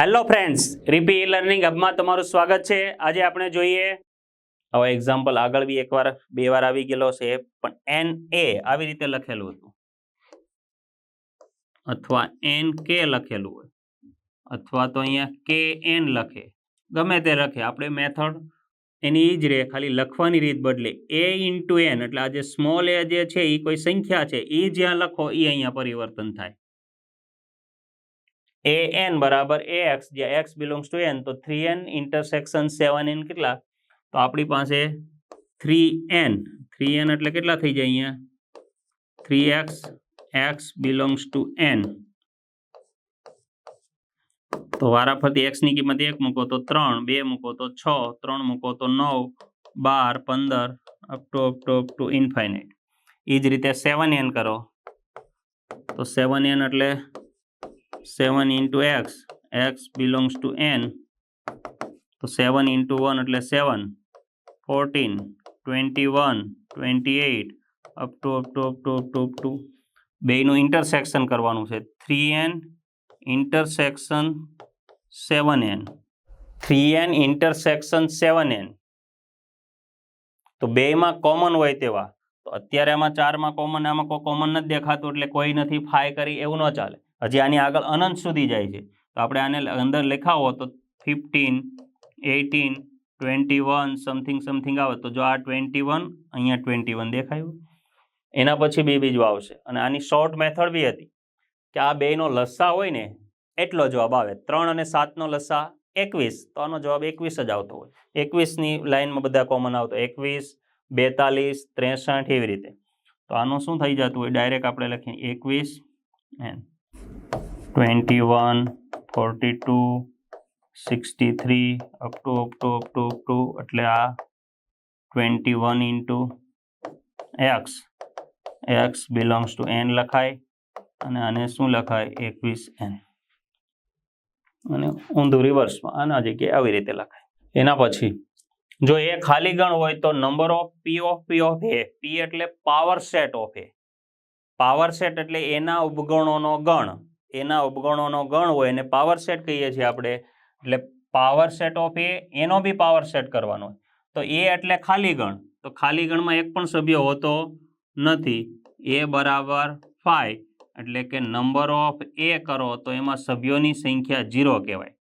Hello friends રીપી learning હબમાં તમારું સ્વાગત છે. આજે આપણે જોઈએ, હવે એક્ઝામ્પલ આગળ બી એકવાર, બે વાર આવી ગયેલો છે, પણ એન એ આવી રીતે લખેલું હતું. અથવા એન કે લખેલું હોય. અથવા તો અહીંયા કે એન લખે. ગમે તે લખે. આપણે મેથડ એની એ જ રહે ખાલી લખવાની રીત બદલે. એ ઇન્ટુ એન એટલે આ જે સ્મોલ એ જે છે એ કોઈ સંખ્યા છે એ જ્યાં લખો એ અહીંયા પરિવર્તન થાય. એ એન બરાબર એ એક્સ જ્યાં એક્સ બિલોંગ્સ ટુ એન તો three N intersection seven N કેટલા? તો આપણી પાસે થ્રી એન થ્રી એન એટલે કેટલા થઈ જાય અહીંયા? Three X X belongs to N તો વારાફરતી એક્સની કિંમત એક મૂકો તો ત્રણ, બે મૂકો તો છ, ત્રણ મૂકો તો નવ, બાર, પંદર up to up to up to infinite એ જ રીતે સેવન એન કરો. તો સેવન એન એટલે seven into X X belongs to N તો સેવન ઇન્ટુ વન એટલે seven fourteen twenty one twenty eight up to up to up to up to up to બેનું intersection કરવાનું છે. Three N intersection seven N three N intersection seven N તો બેમાં common હોય તેવા. તો અત્યારે આમાં ચારમાં કોમન આમાં કોઈ કોમન નથી દેખાતું, એટલે કોઈ નથી ફાય કરી, એવું ન ચાલે. હજી આની આગળ અનંત સુધી જાય છે. તો આપણે આને અંદર લખાવો, તો fifteen eighteen twenty one something something આવે. તો જો આ ટ્વેન્ટી વન અહીંયા ટ્વેન્ટી વન દેખાયું. એના પછી બે બીજું આવશે. અને આની શોર્ટ મેથડ બી હતી. કે આ બેનો લસ્સા હોય ને એટલો જવાબ આવે. ત્રણ અને સાતનો લસા એકવીસ. તો આનો જવાબ એકવીસ જ આવતો હોય. એકવીસની લાઇનમાં બધા કોમન આવતો. એકવીસ, બેતાલીસ, ત્રેસઠ એવી રીતે. તો આનું શું થઈ જતું હોય? ડાયરેક્ટ આપણે લખીએ એકવીસ N twenty one forty two sixty three up to up to up to up to એટલે આ twenty one into X X belongs to N લખાય. અને આને શું લખાય? એકવીસ એન અને ઊંધું રિવર્સમાં આના જગ્યાએ આવી રીતે લખાય. એના પછી, જો એ ખાલી ગણ હોય તો number of P of P of A P એટલે power set of A power set એટલે એના ઉપગણોનો ગણ. એના ઉપગણોનો ગણ હોય એને પાવર સેટ કહીએ છીએ આપણે. એટલે પાવર સેટ ઓફ એ એનો બી પાવર સેટ કરવાનો હોય. તો એ એટલે ખાલી ગણ. તો ખાલી ગણમાં એક પણ સભ્ય હોતો નથી. એ બરાબર ફાઈવ એટલે કે નંબર ઓફ એ કરો તો એમાં સભ્યોની સંખ્યા ઝીરો કહેવાય.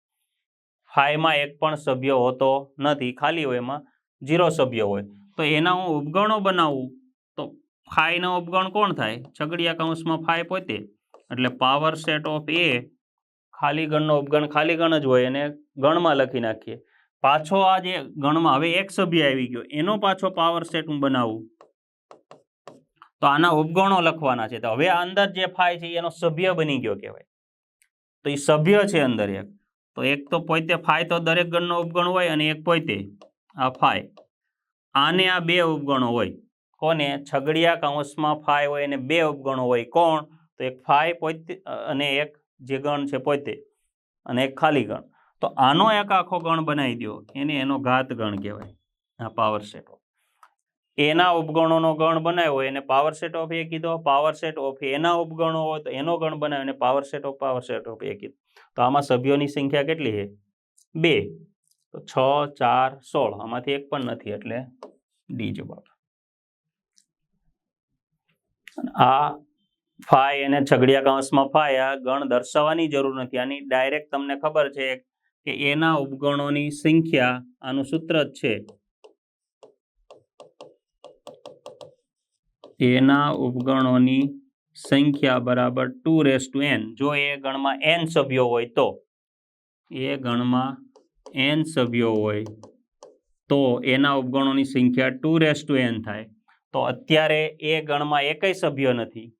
ફાઈવમાં એક પણ સભ્ય હોતો નથી, ખાલી હોય એમાં ઝીરો સભ્ય હોય. તો એના હું ઉપગણો બનાવું, તો ફાઈવનો ઉપગણ કોણ થાય? છગડીયા કૌંસમાં ફાઈ પોતે. એટલે પાવર સેટ ઓફ એ ખાલી ગણનો ઉપગણ ખાલી ગણ જ હોય, એને ગણમાં લખી નાખીએ. પાછો આ જે ગણમાં, હવે એક સભ્ય આવી ગયો, એનો પાછો પાવર સેટ હું બનાવું. તો આના ઉપગણો લખવાના છે. તો હવે આ અંદર જે ફાય છે એનો સભ્ય બની ગયો કહેવાય. તો એ સભ્ય છે અંદર એક. તો એક તો પોતે ફાય તો દરેક ગણનો ઉપગણ હોય અને એક પોતે આ ફાય આને આ બે ઉપગણો હોય. કોને? છગડિયા કૌંસમાં ફાય હોય અને બે ઉપગણો હોય. કોણ? તો એક ફાય પોતે અને એક જે ગણ છે પોતે અને એક ખાલી ગણ. તો આનો એક આખો ગણ બનાવી દો એને એનો ઘાત ગણ કહેવાય. આ પાવર સેટ એના ઉપગણોનો ગણ બનાવ્યો એને પાવર સેટ ઓફ એ કીધો. પાવર સેટ ઓફ એના ઉપગણો હોય તો એનો ગણ બનાવ્યો એને power set of power set of A કીધો. તો આમાં સભ્યોની સંખ્યા કેટલી છે? બે. તો છ, ચાર, સોળ. આમાંથી એક પણ નથી એટલે ડી જવાબ. આ ફાય અને છગડિયા કાંસમાં ફાય આ ગણ દર્શાવવાની જરૂર નથી. આની ડાયરેક્ટ તમને ખબર છે કે એના ઉપગણોની સંખ્યા આનું સૂત્ર જ છે. એના ઉપગણોની સંખ્યા બરાબર ટુ રેસ ટુ એન જો એ ગણમાં એન સભ્યો હોય તો, એ ગણમાં એન સભ્યો હોય તો એના ઉપગણોની સંખ્યા ટુ રેસ ટુ એન થાય. તો અત્યારે એ ગણમાં એકય સભ્ય નથી.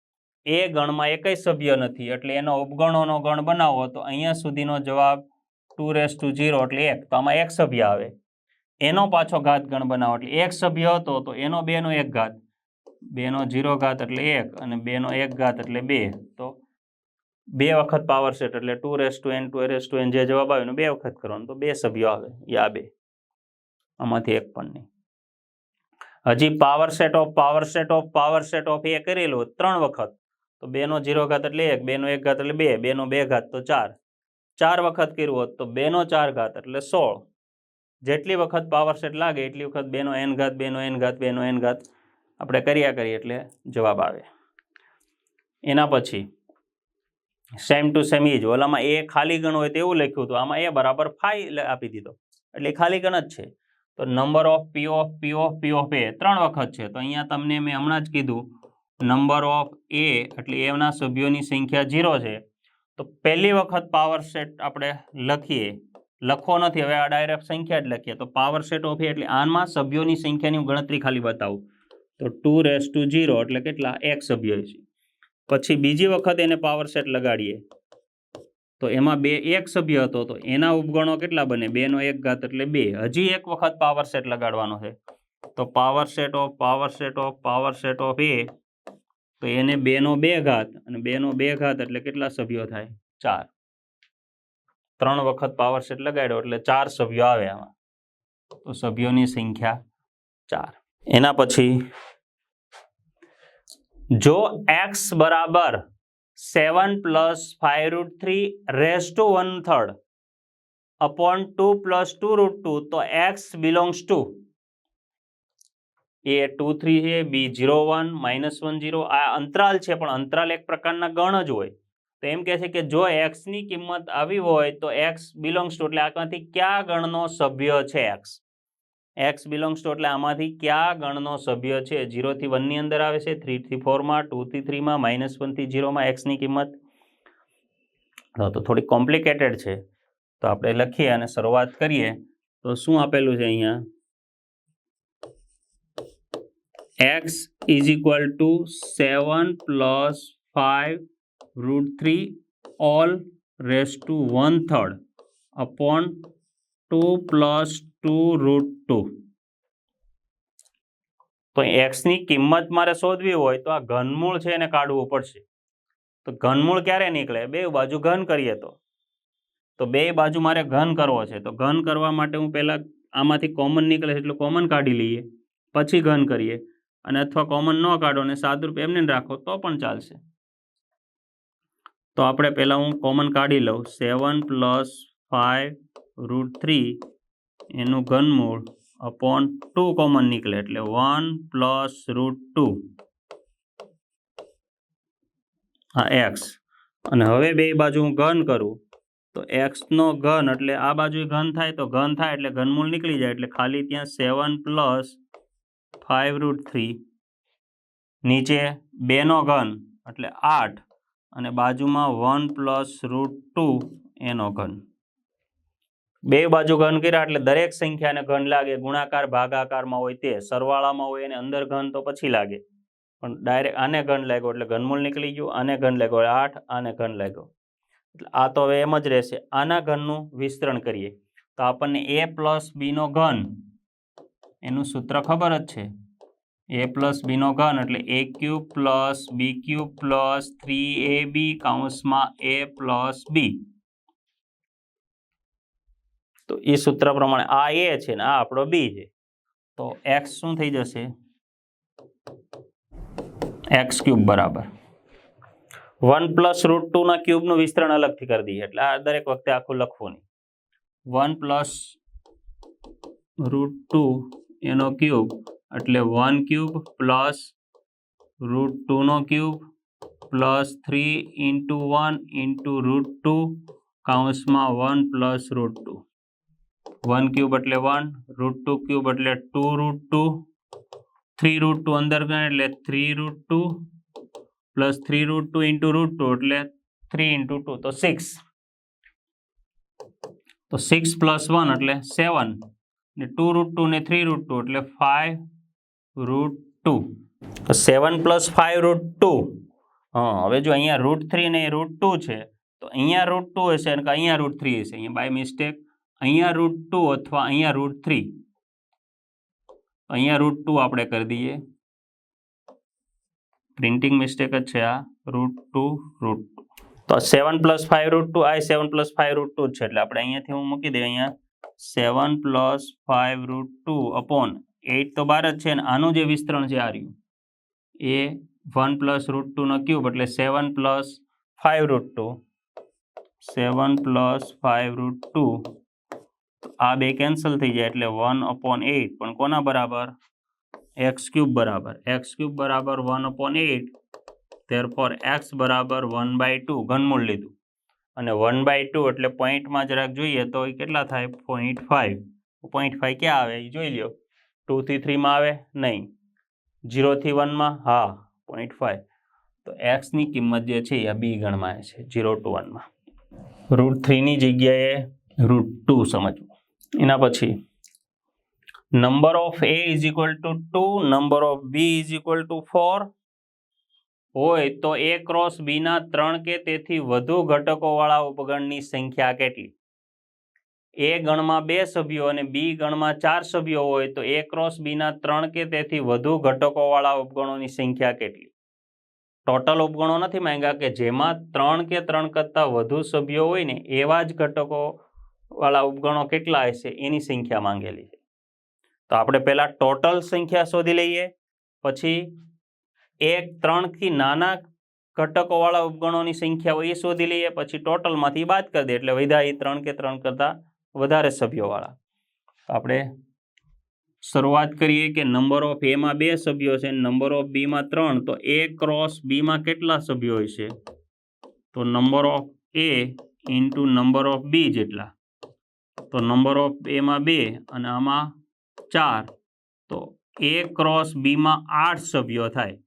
એ ગણમાં એકય સભ્ય નથી. એટલે એનો ઉપગણોનો ગણ બનાવો તો અહીંયા સુધીનો જવાબ ટુ રેસ ટુ ઝીરો એટલે એક. તો આમાં એક સભ્ય આવે. એનો પાછો ઘાત ગણ બનાવો એટલે એક સભ્ય હતો તો એનો બેનો એક ઘાત. બેનો ઝીરો ઘાત એટલે એક અને બેનો એક ઘાત એટલે બે. તો બે વખત પાવર સેટ એટલે two raise to N two raise to N જે જવાબ આવે બે વખત કરવાનો, તો બે સભ્યો આવે યા બે. આમાંથી એક પણ નહીં. હજી power set of power set of power set of A કરેલું ત્રણ વખત, તો બેનો જીરો ઘાત એટલે એક, બેનો એક ઘાત એટલે બે, બેનો બે ઘાત તો ચાર. ચાર વખત કર્યું હોત તો બેનો ચાર ઘાત એટલે સોળ. જેટલી વખત પાવર સેટ લાગે એટલી વખત બેનો એન ઘાત, બેનો એન ઘાત, બેનો એન ઘાત આપણે કર્યા કરીએ એટલે જવાબ આવે. એના પછી સેમ ટુ સેમ ઇજ ઓલામાં એ ખાલી ગણ હોય તેવું લખ્યું હતું. આમાં એ બરાબર ફાઈ આપી દીધો. એટલે ખાલી ગણ જ છે. તો number of P of P of P of A ત્રણ વખત છે. તો અહીંયા તમને મેં હમણાં જ કીધું નંબર ઓફ એ એટલે એના સભ્યોની સંખ્યા ઝીરો છે. તો પહેલી વખત પાવર સેટ આપણે લખીએ. લખો નથી. હવે આ ડાયરેક્ટ સંખ્યા જ લખીએ. તો પાવર સેટ ઓફ એટલે આમાં સભ્યોની સંખ્યાની ગણતરી ખાલી બતાવું. તો ટુ રેસ ટુ ઝીરો એટલે કેટલા? એક સભ્ય છે. પછી બીજી વખત એને પાવર સેટ લગાડીએ. તો એમાં બે, એક સભ્ય હતો, તો એના ઉપગણો કેટલા બને? બેનો એક ઘાત એટલે બે. હજી એક વખત પાવર સેટ લગાડવાનો છે. તો power set of power set of power set of A, તો એને બેનો બે ઘાત અને બેનો બે ઘાત એટલે કેટલા સભ્યો થાય? ચાર. ત્રણ વખત પાવર સેટ લગાડ્યો એટલે ચાર સભ્યો આવે આમાં. તો સભ્યોની સંખ્યા ચાર. એના પછી જો એક્સ બરાબર seven plus five root three raise to one third upon two plus two root two તો X belongs to A two three છે B zero one minus one zero આ અંતરાલ છે, પણ અંતરાલ એક પ્રકારના ગણ જ હોય. તો એમ કહે છે કે જો એક્સની કિંમત આવી હોય તો એક્સ બિલોંગ્સ ટુ એટલે આમાંથી કયા ગણનો સભ્ય છે એક્સ એક્સ બિલોંગ્સ ટુ એટલે આમાંથી કયા ગણનો સભ્ય છે? ઝીરોથી વનની અંદર આવે છે. થ્રીથી ફોરમાં ટુથી થ્રીમાં માઇનસ વનથી ઝીરોમાં એક્સની કિંમત. તો થોડી કોમ્પ્લિકેટેડ છે. તો આપણે લખીએ અને શરૂઆત કરીએ. તો શું આપેલું છે અહીંયા? X is equal to seven plus five root three all raise to one third upon two plus two root two તો એક્સની કિંમત મારે શોધવી હોય તો આ ઘનમૂળ છે એને કાઢવું પડશે. તો ઘનમૂળ ક્યારે નીકળે? બે બાજુ ઘન કરીએ તો. તો બે બાજુ મારે ઘન કરવો છે. તો ઘન કરવા માટે હું પહેલાં આમાંથી કોમન નીકળે છે એટલે કોમન કાઢી લઈએ. પછી ઘન કરીએ. અને અથવા કોમન ન કાઢો અને સાદુરૂપ એમને રાખો તો પણ ચાલશે. તો આપણે પહેલાં હું કોમન કાઢી લઉં. Seven plus five root three એનું ઘનમૂળ અપોન ટુ કોમન નીકળે એટલે વન પ્લસ રૂટ ટુ હા એક્સ અને હવે બે બાજુ હું ઘન કરું, તો એક્સનો ઘન એટલે આ બાજુ ઘન થાય તો ઘન થાય એટલે ઘનમૂળ નીકળી જાય એટલે ખાલી ત્યાં seven plus five root three નીચે બેનો ઘન એટલે આઠ, અને બાજુમાં વન પ્લસ રૂટ ટુ એનો ઘન. બે બાજુ ઘન કર્યા એટલે દરેક સંખ્યાને ઘન લાગે, ગુણાકાર, ભાગાકારમાં હોય તે, સરવાળામાં હોય એને અંદર ઘન તો પછી લાગે. પણ ડાયરેક્ટ આને ઘન લાગ્યો એટલે ઘનમૂળ નીકળી ગયું, આને ઘન લાગ્યો આઠ, આને ઘન લાગ્યો. એટલે આ તો હવે એમ જ રહેશે. આના ઘનનું વિસ્તરણ કરીએ. તો આપણને એ પ્લસ બીનો ઘન, એનું સૂત્ર ખબર જ છે. એ પ્લસ બીનો ઘન એટલે A cube plus B cube plus three A B કાઉન્સમાં A plus B તો એ સૂત્ર પ્રમાણે આ એ છે ને આ આપણો બી છે. તો એક્સ શું થઈ જશે? એક્સ ક્યુબ બરાબર. વન પ્લસ રૂટ ટુના ક્યુબનું વિસ્તરણ અલગથી કરી દઈએ. એટલે આ દરેક વખતે આખું લખવું નહીં. વન પ્લસ રૂટ ટુ એનો ક્યુબ, એટલે one cube plus root ટુનો cube plus three into one into root two કાઉન્સમાં one plus root two. One cube એટલે વન રૂટ ટુ ક્યુબ એટલે two root two three root two અંદર ગણ એટલે three root two plus three root two into root two એટલે three into two તો six તો six plus one એટલે seven ને ટુ રૂટ ટુ ને થ્રી રૂટ ટુ એટલે five root two seven plus five root two હવે જો અહીંયા રૂટ થ્રી ને રૂટ ટુ છે, તો અહીંયા રૂટ ટુ હશે અને અહીંયા રૂટ થ્રી હશે. અહીંયા બાય મિસ્ટેક અહીંયા રૂટ ટુ અથવા અહીંયા રૂટ થ્રી અહીંયા રૂટ ટુ આપણે કરી દઈએ. પ્રિન્ટિંગ મિસ્ટેક જ છે આ. રૂટ ટુ રૂટ ટુ તો seven plus five root two આ seven plus five root two છે. એટલે આપણે અહીંયાથી હું મૂકી દઈએ અહીંયા. Seven plus five root two upon eight તો બાર જ છે ને આનું જે વિસ્તરણ છે આ રહ્યું. એ વન પ્લસ રૂટ ટુનો ક્યુબ એટલે seven plus five root two seven plus five root two આ બે કેન્સલ થઈ જાય એટલે વન અપોન એટ. પણ કોના બરાબર? એક્સ ક્યુબ બરાબર. એક્સ ક્યુબ બરાબર one upon eight. Therefore X બરાબર વન બાય ટુ. ઘનમૂળ લીધું. અને વન બાય ટુ એટલે પોઈન્ટમાં જરાક જોઈએ તો એ કેટલા થાય? પોઈન્ટ ફાઇવ પોઈન્ટ ફાઇવ ક્યાં આવે? એ જોઈ લ્યો. ટુથી થ્રીમાં આવે? નહીં. જીરોથી વનમાં હા. પોઈન્ટ ફાઇવ તો એક્સની કિંમત જે છે એ બી ગણમાં છે. જીરો ટુ વનમાં રૂટ થ્રીની જગ્યાએ રૂટ ટુ સમજવું. એના પછી number of A is equal to two number of B is equal to four હોય તો એ ક્રોસ બીના ત્રણ કે તેથી વધુ ઘટકોવાળા ઉપગણની સંખ્યા કેટલી? એ ગણમાં બે સભ્યો અને બી ગણમાં ચાર સભ્યો હોય તો એ ક્રોસ બીના ત્રણ કે તેથી વધુ ઘટકોવાળા ઉપગણોની સંખ્યા કેટલી? ટોટલ ઉપગણો નથી માંગ્યા કે જેમાં ત્રણ કે ત્રણ કરતાં વધુ સભ્યો હોય ને એવા જ ઘટકો વાળા ઉપગણો કેટલા હશે? એની સંખ્યા માંગેલી છે. તો આપણે પહેલાં ટોટલ સંખ્યા શોધી લઈએ. પછી એક ત્રણથી નાના ઘટકોવાળા ઉપગણોની સંખ્યા હોય એ શોધી લઈએ. પછી ટોટલમાંથી બાદ કરી દે એટલે વધ્યા એ ત્રણ કે ત્રણ કરતાં વધારે સભ્યોવાળા. આપણે શરૂઆત કરીએ કે નંબર ઓફ એમાં બે સભ્યો છે નંબર ઓફ બીમાં ત્રણ. તો એ ક્રોસ બીમાં કેટલા સભ્યો છે તો number of A into number of B જેટલા. તો નંબર ઓફ એમાં બે અને આમાં ચાર. તો એ ક્રોસ બીમાં આઠ સભ્યો થાય.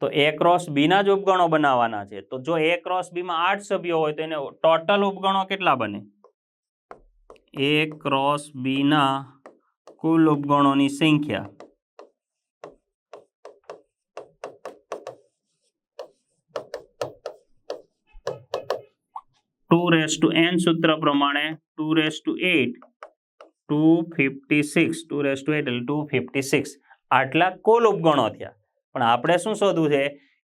તો એ ક્રોસ બીના જ ઉપગણો બનાવવાના છે. તો જો એ ક્રોસ બીમાં આઠ સભ્યો હોય તો એને ટોટલ ઉપગણો કેટલા બને? એ ક્રોસ બીના કુલ ઉપગણોની સંખ્યા ટુ રેસ ટુ એન સૂત્ર પ્રમાણે two raise to eight two fifty six two raise to eight એટલે ટુ ફિફ્ટી સિક્સ આટલા કુલ ઉપગણો થયા. પણ આપણે શું શોધવું છે?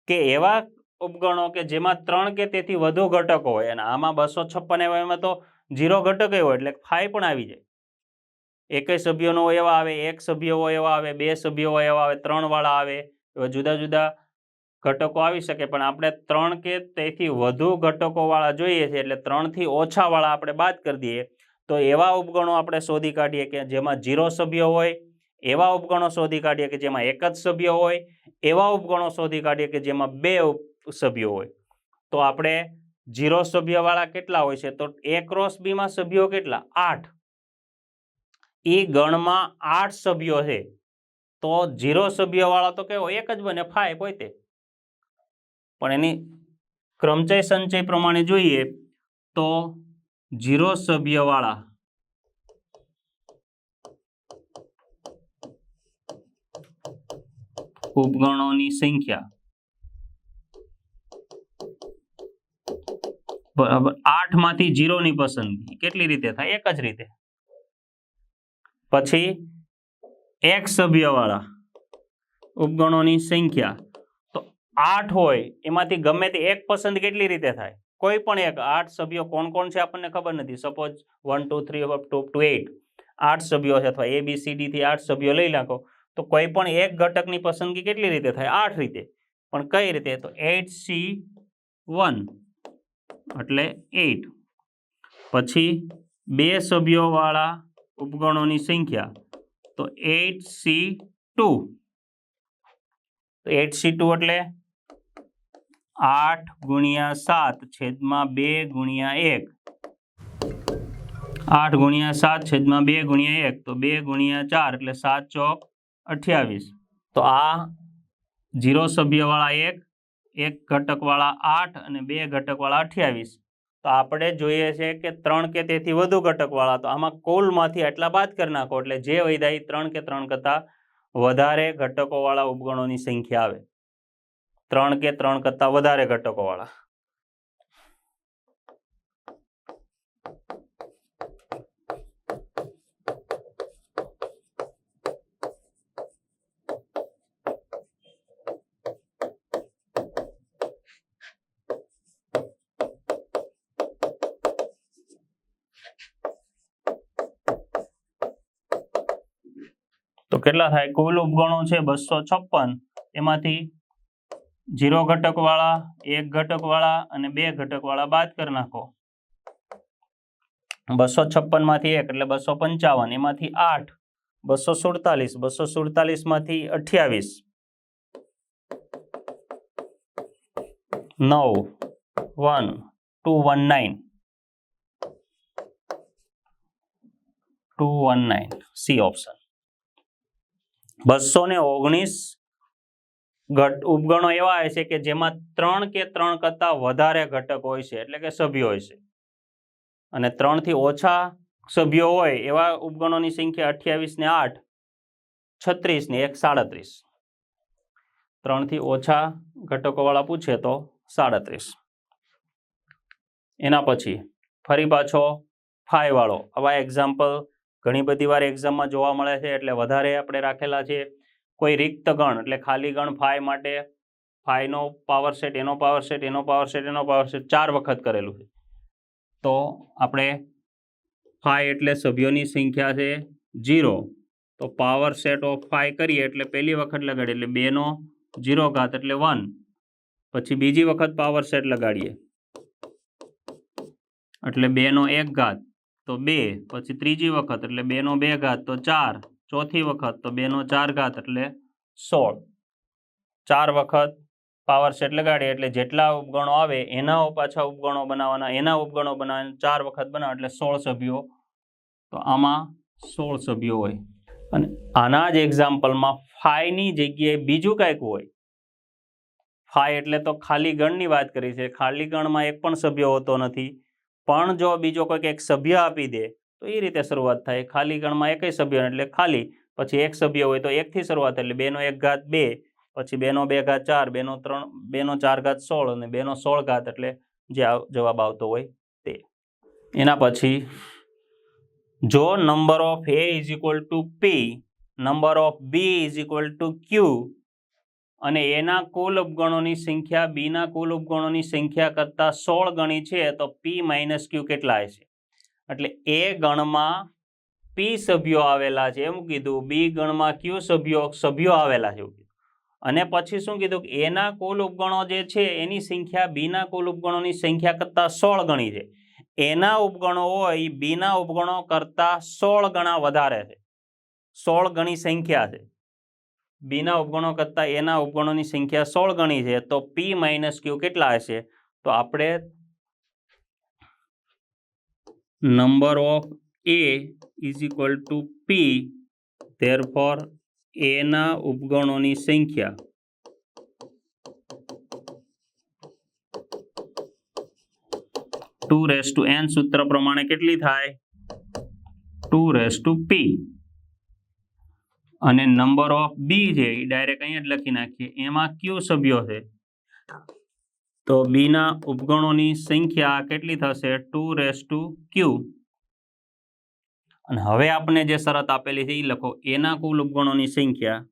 કે એવા ઉપગણો કે જેમાં ત્રણ કે તેથી વધુ ઘટકો હોય, અને આમાં બસો છપ્પન એવા એમાં તો ઝીરો ઘટક હોય, એટલે ફાઈ પણ આવી જાય. એક સભ્યોનો એવા આવે, એક સભ્ય હોય એવા આવે, બે સભ્યો હોય એવા આવે, ત્રણ વાળા આવે, એવા જુદા જુદા ઘટકો આવી શકે, પણ આપણે ત્રણ કે તેથી વધુ ઘટકોવાળા જોઈએ છે, એટલે ત્રણથી ઓછાવાળા આપણે બાદ કરી દઈએ. તો એવા ઉપગણો આપણે શોધી કાઢીએ કે જેમાં ઝીરો સભ્ય હોય, એવા ઉપગણો શોધી કાઢીએ કે જેમાં એક જ સભ્ય હોય, એવા ઉપગણો શોધી કાઢીએ કે જેમાં બે સભ્યો હોય. તો આપણે ઝીરો સભ્યવાળા કેટલા હોય છે? તો એ ક્રોસ બીમાં સભ્યો કેટલા? આઠ. એ ગણમાં આઠ સભ્યો છે. તો ઝીરો સભ્યવાળા તો કેવો? એક જ બને ફાઇવ હોય તે. પણ એની ક્રમચય સંચય પ્રમાણે જોઈએ તો ઝીરો સભ્યવાળા. ઉપગણોની સંખ્યા. બરાબર. આઠમાંથી જીરો ની પસંદગી. કેટલી રીતે થાય? એક જ રીતે. પછી એક સભ્યવાળા. ઉપગણોની સંખ્યા. આઠ હોય, એમાંથી ગમે તે એક પસંદ કેટલી રીતે થાય? કોઈ પણ એક. આઠ સભ્યો કોણ કોણ છે આપણને ખબર નથી. Suppose one two three up to two eight આઠ સભ્યો છે અથવા એ બી સી ડી આઠ સભ્યો લઈ નાખો. તો કોઈ પણ એક ઘટકની પસંદગી કેટલી રીતે થાય? આઠ રીતે. પણ કઈ રીતે? તો એટ સી વન એટલે એટ પછી બે સભ્યોવાળા ઉપગણોની સંખ્યા. તો eight C two eight C two એટલે? આઠ ગુણ્યા સાત છેદમાં બે ગુણ્યા એક. આઠ ગુણ્યા સાત છેદમાં બે ગુણ્યા એક, તો બે ગુણ્યા ચાર એટલે સાત ચોક અઠ્યાવીસ. તો આ જીરો સભ્યવાળા એક એક ઘટકવાળા આઠ અને બે ઘટકવાળા અઠ્યાવીસ. તો આપણે જોઈએ છે કે ત્રણ કે તેથી વધુ ઘટકવાળા, તો આમાં કુલમાંથી આટલા બાદ કરી નાખો એટલે જે વૈદાય ત્રણ કે ત્રણ કરતાં વધારે ઘટકોવાળા ઉપગણોની સંખ્યા આવે. ત્રણ કે ત્રણ કરતા વધારે ઘટકોવાળા. તો કેટલા થાય? કુલ ઉપગણો છે બસો છપ્પન. એમાંથી જીરો ઘટકવાળા, એક ઘટકવાળા અને બે ઘટકવાળા બાદ કરી નાખો. બસો છપ્પનમાંથી એક એટલે બસો પંચાવન, એમાંથી આઠ, બસો સુડતાલીસ બસો સુડતાલીસમાંથી અઠ્યાવીસ. નવ, one, two, one, nine. Two, one, nine. C option. બસો ને ઓગણીસ ઘટ, ઉપગણો એવા હોય છે કે જેમાં ત્રણ કે ત્રણ કરતાં વધારે ઘટક હોય છે, એટલે કે સભ્યો હોય છે. અને ત્રણથી ઓછા સભ્યો હોય એવા ઉપગણોની સંખ્યા અઠ્યાવીસ ને આઠ, છત્રીસ ને એક સાડત્રીસ. ત્રણથી ઓછા ઘટકોવાળા પૂછે તો સાડત્રીસ. એના પછી ફરી પાછો ફાઈવાળો. આવા એક્ઝામ્પલ ઘણી બધી વાર એક્ઝામમાં જોવા મળે છે, એટલે વધારે આપણે રાખેલા છે. કોઈ રિક્ત ગણ એટલે ખાલી ગણ ફાઈ માટે ફાઈનો પાવર સેટ એનો પાવર સેટ એનો પાવર સેટ એનો પાવર સેટ ચાર વખત કરેલું છે. તો આપણે ફાય એટલે સભ્યોની સંખ્યા છે જીરો તો પાવર સેટ ઓફ ફાઈ કરીએ એટલે પહેલી વખત લગાડીએ એટલે બેનો જીરો ઘાત એટલે વન પછી બીજી વખત પાવર સેટ લગાડીએ એટલે બેનો એક ઘાત તો બે. પછી ત્રીજી વખત એટલે બેનો બે ઘાત તો ચાર. ચોથી વખત, તો બેનો ચાર ઘાત એટલે સોળ. ચાર વખત પાવર સેટ લગાડીએ એટલે જેટલા ઉપગણો આવે, એના પાછા ઉપગણો બનાવવાના, એના ઉપગણો બનાવવાના ચાર વખત બનાવે એટલે સોળ સભ્યો. તો આમાં સોળ સભ્યો હોય. અને આના જ એક્ઝામ્પલમાં ફાઈની જગ્યાએ બીજું કાંઈક હોય. ફાઈ એટલે તો ખાલી ગણની વાત કરી છે. ખાલી ગણમાં એક પણ સભ્ય હોતો નથી. પણ જો બીજો કોઈક એક સભ્ય આપી દે તો એ રીતે શરૂઆત થાય. ખાલી ગણમાં એકય સભ્ય એટલે ખાલી. પછી એક સભ્ય હોય તો એકથી શરૂઆત એટલે બેનો એક ઘાત બે, પછી બેનો બે ઘાત ચાર, બેનો ત્રણ, બેનો ચાર ઘાત સોળ અને બેનો સોળ ઘાત એટલે જે જવાબ આવતો હોય તે. એના પછી, જો number of A is equal to P, number of B is equal to Q, અને એના કુલ ઉપગણોની સંખ્યા બીના કુલ ઉપગણોની સંખ્યા કરતાં સોળ ગણી છે, તો પી માઇનસ ક્યુ કેટલા છે એટલે એ ગણમાં પી સભ્યો આવેલા છે. એમ કીધું. બી ગણમાં ક્યુ સભ્યો? સભ્યો આવેલા છે. અને પછી શું કીધું કે એના કુલ ઉપગણો જે છે, એની સંખ્યા બીના કુલ ઉપગણોની સંખ્યા કરતાં સોળ ગણી છે. એના ઉપગણો હોય બીના ઉપગણો કરતાં સોળ ગણા વધારે છે. સોળ ગણી સંખ્યા છે. બીના ઉપગણો કરતાં એના ઉપગણોની સંખ્યા સોળ ગણી છે. તો પી માઇનસ ક્યુ કેટલા હશે? તો આપણે number of A is to two P a એના ઉપગણોની સંખ્યા. ટુ રેસ ટુ એન સૂત્ર પ્રમાણે કેટલી થાય? Two raise to P. અને નંબર ઓફ બી છે, એ ડાયરેક્ટ અહીંયા જ લખી નાખીએ. એમાં ક્યુ સભ્યો છે? તો બીના ઉપગણોની સંખ્યા કેટલી થશે? Two raise to Q. અને હવે આપણે જે શરત આપેલી છે એ લખો. એના કુલ ઉપગણોની સંખ્યા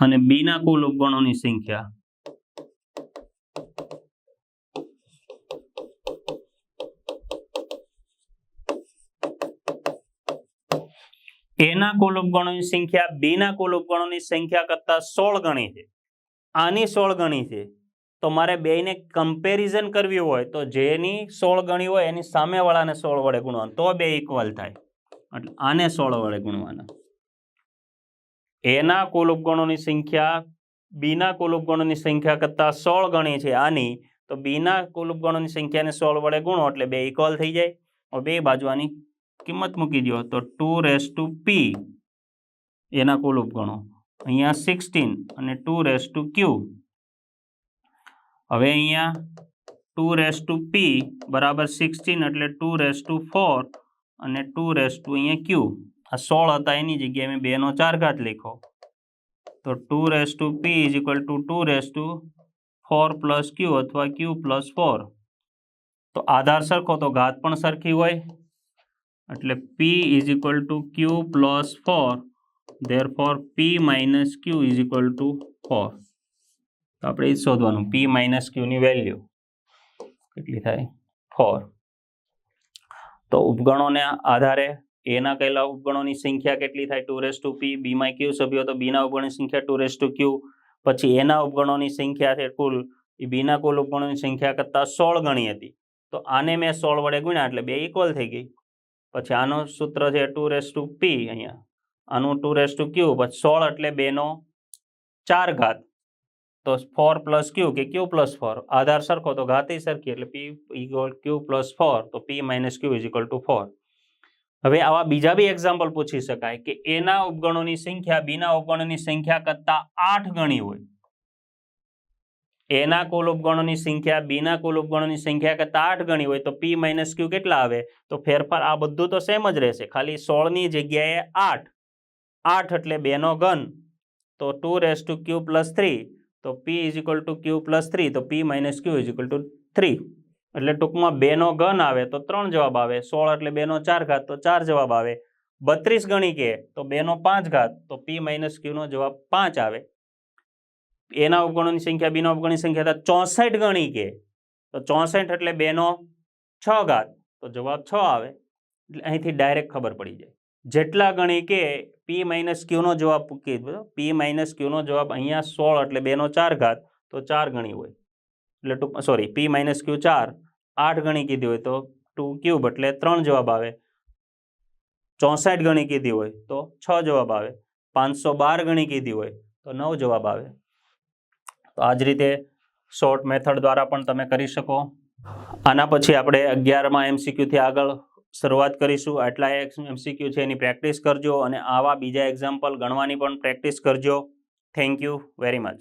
અને બીના કુલ ઉપગણોની સંખ્યા એના કુલ ઉપગણોની સંખ્યા, બીના કુલ ઉપગણોની સંખ્યા કરતાં સોળ ગણી છે. આની સોળ ગણી છે. તો મારે બેને કમ્પેરિઝન કરવી હોય તો જેની સોળ ગણી હોય એની સામેવાળાને સોળ વડે ગુણવાનું. તો બે ઇક્વલ થાય. એટલે આને સોળ વડે ગુણવાના. એના કુલ ઉપગણોની સંખ્યા, બીના કુલ ઉપગણોની સંખ્યા કરતાં સોળ ગણી છે આની, તો બીના કુલ ઉપગણોની સંખ્યાને સોળ વડે ગુણો એટલે બે ઇક્વલ થઈ જાય. બે બાજુ આની કિંમત મૂકી દો તો ટુ રેસ ટુ પી એના કુલ ઉપગણો. અહીંયા સિક્સટીન અને ટુ રેસ ટુ ક્યુ હવે અહીંયા ટુ રેસ ટુ પી બરાબર સિક્સટીન એટલે ટુ રેસ ટુ ફોર અને ટુ રેસ ટુ અહીંયા ક્યુ આ સોળ હતા એની જગ્યાએ મેં બેનો ચાર ઘાત લખો. તો two raise to P is equal to two raise to four plus Q અથવા ક્યુ પ્લસ ફોર તો આધાર સરખો તો ઘાત પણ સરખી હોય. એટલે P is equal to Q plus four therefore P minus Q is equal to four તો આપણે એ શોધવાનું. પી માઇનસ ક્યુની વેલ્યુ કેટલી થાય? ફોર તો ઉપગણોને આધારે એના કહેલા ઉપગણોની સંખ્યા કેટલી થાય? ટુ રેસ ટુ પી બીમાં ક્યુ સભ્યો, તો બીના ઉપગણની સંખ્યા ટુ રેસ ટુ ક્યુ પછી એના ઉપગણોની સંખ્યા છે કુલ. એ બીના કુલ ઉપગણોની સંખ્યા કરતાં સોળ ગણી હતી. તો આને મેં સોળ વડે ગુણ્યા, એટલે બે ઇક્વલ થઈ ગઈ. પછી આનું સૂત્ર છે ટુ રેસ ટુ પી અહીંયા. આનું ટુ રેસ ટુ ક્યુ પછી સોળ એટલે બેનો ચાર ઘાત. તો ફોર પ્લસ ક્યુ કે ક્યુ પ્લસ ફોર આધાર સરખો તો ઘાતી સરખી એટલે P equal Q plus four તો P minus Q is equal to four હવે આવા બીજા બી એક્ઝામ્પલ પૂછી શકાય કે એના ઉપગણોની સંખ્યા બીના ઉપગણોની સંખ્યા કરતાં આઠ ગણી હોય. એના કુલ ઉપગણોની સંખ્યા, બીના કુલ ઉપગણોની સંખ્યા કરતાં આઠ ગણી હોય તો પી માઇનસ ક્યુ કેટલા આવે? તો ફેરફાર આ બધું તો સેમ જ રહેશે. ખાલી સોળની જગ્યાએ આઠ. આઠ એટલે બેનો ઘન. તો two raise to Q plus three તો P is equal to Q plus three તો P minus Q is to three એટલે ટૂંકમાં બેનો ઘન આવે તો ત્રણ જવાબ આવે. સોળ એટલે બેનો ચાર ઘાત તો ચાર જવાબ આવે. બત્રીસ ગણી કે તો બેનો પાંચ ઘાત. તો પી માઇનસ ક્યુનો જવાબ પાંચ આવે. એના ઉપગણોની સંખ્યા, બીના અવગણની સંખ્યા ચોસઠ ગણી કે, તો ચોસઠ એટલે બેનો છ ઘાત, તો જવાબ છ આવે. એટલે અહીંથી ડાયરેક્ટ ખબર પડી જાય. જેટલા ગણી કે પી માઇનસ ક્યુનો જવાબ કીધો પી માઇનસ ક્યુનો જવાબ અહીંયા સોળ એટલે બેનો ચાર ઘાત, તો ચાર ગણી હોય. એટલે ટૂંક સોરી પી માઇનસ ક્યુ ચાર, આઠ ગણી કીધી હોય, તો ટુ ક્યુબ, એટલે ત્રણ જવાબ આવે. ચોસઠ ગણી કીધી હોય, તો છ જવાબ આવે. પાંચસો બાર ગણી કીધી હોય, તો નવ જવાબ આવે. તો આ જ રીતે શોર્ટ મેથડ દ્વારા પણ તમે કરી શકો. આના પછી આપણે અગિયારમાં એમસીક્યુથી આગળ શરૂઆત કરીશું. આટલા એમસીક્યુ છે એની પ્રેક્ટિસ કરજો અને આવા બીજા એક્ઝામ્પલ ગણવાની પણ પ્રેક્ટિસ કરજો. Thank you very much